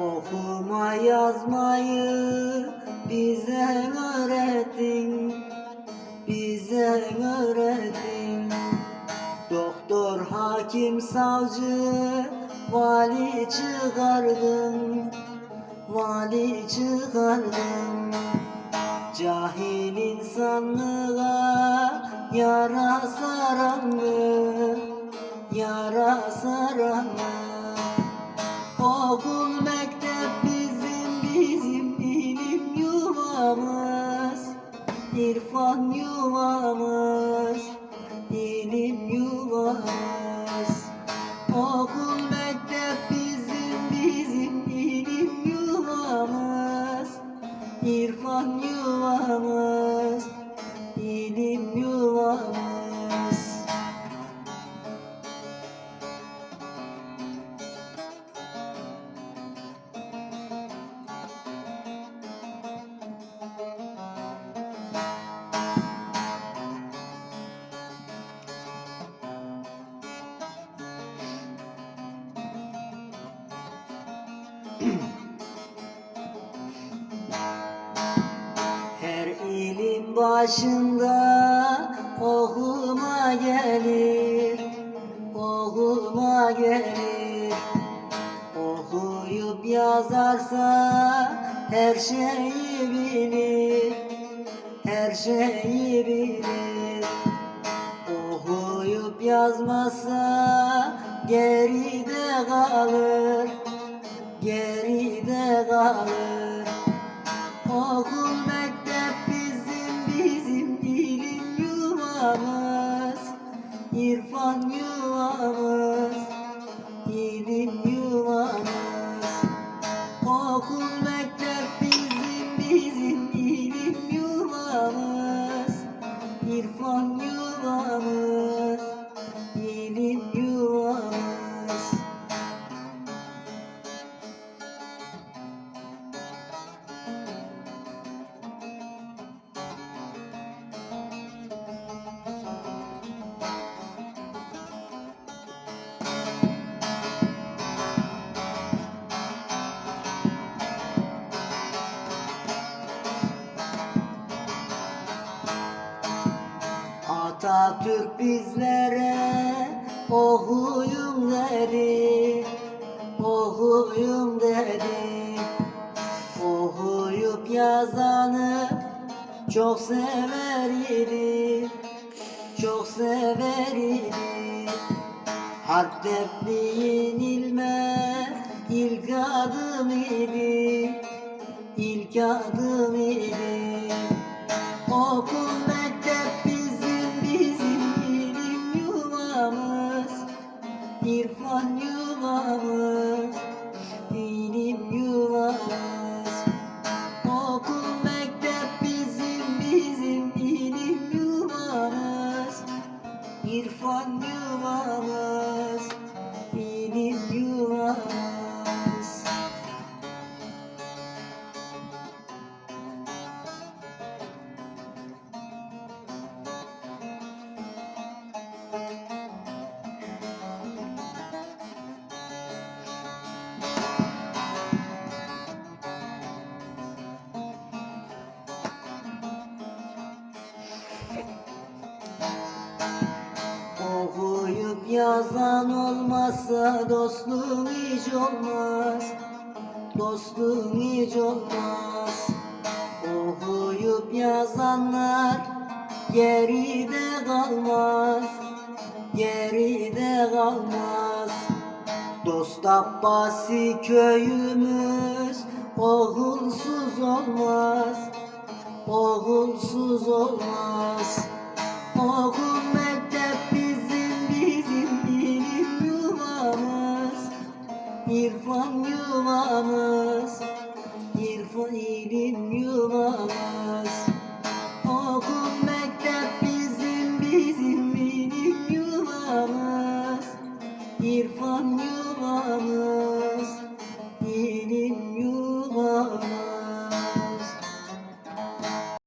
Okuma yazmayı bize öğretin Bize öğretin Doktor, hakim, savcı Vali çıkardın Vali çıkardın Cahil insanlığa yara saran? Yara saran? İrfan yuvamız ilim yuvamız Her ilim başında okuma gelir, okuma gelir. Okuyup yazarsa her şeyi bilir, her şeyi bilir. Okuyup yazmazsa geride kalır, geride kalır. Atatürk bizlere okuyun dedi, okuyun dedi. Okuyup yazanı çok sever idi, çok sever idi. Harp depliğin ilme ilk adım idi, ilk adım idi. Yuvamız İrfan yuvamız Okuyup yazan olmazsa dostluğun hiç olmaz. Dostluğun hiç olmaz. Okuyup yazanlar geride kalmaz. Geride kalmaz. Dost Abbasi köyümüz oğulsuz olmaz. Oğulsuz olmaz Fuil'in yuvamız Okul mektep bizim bizim minik yuvamız. İrfan yuvamız.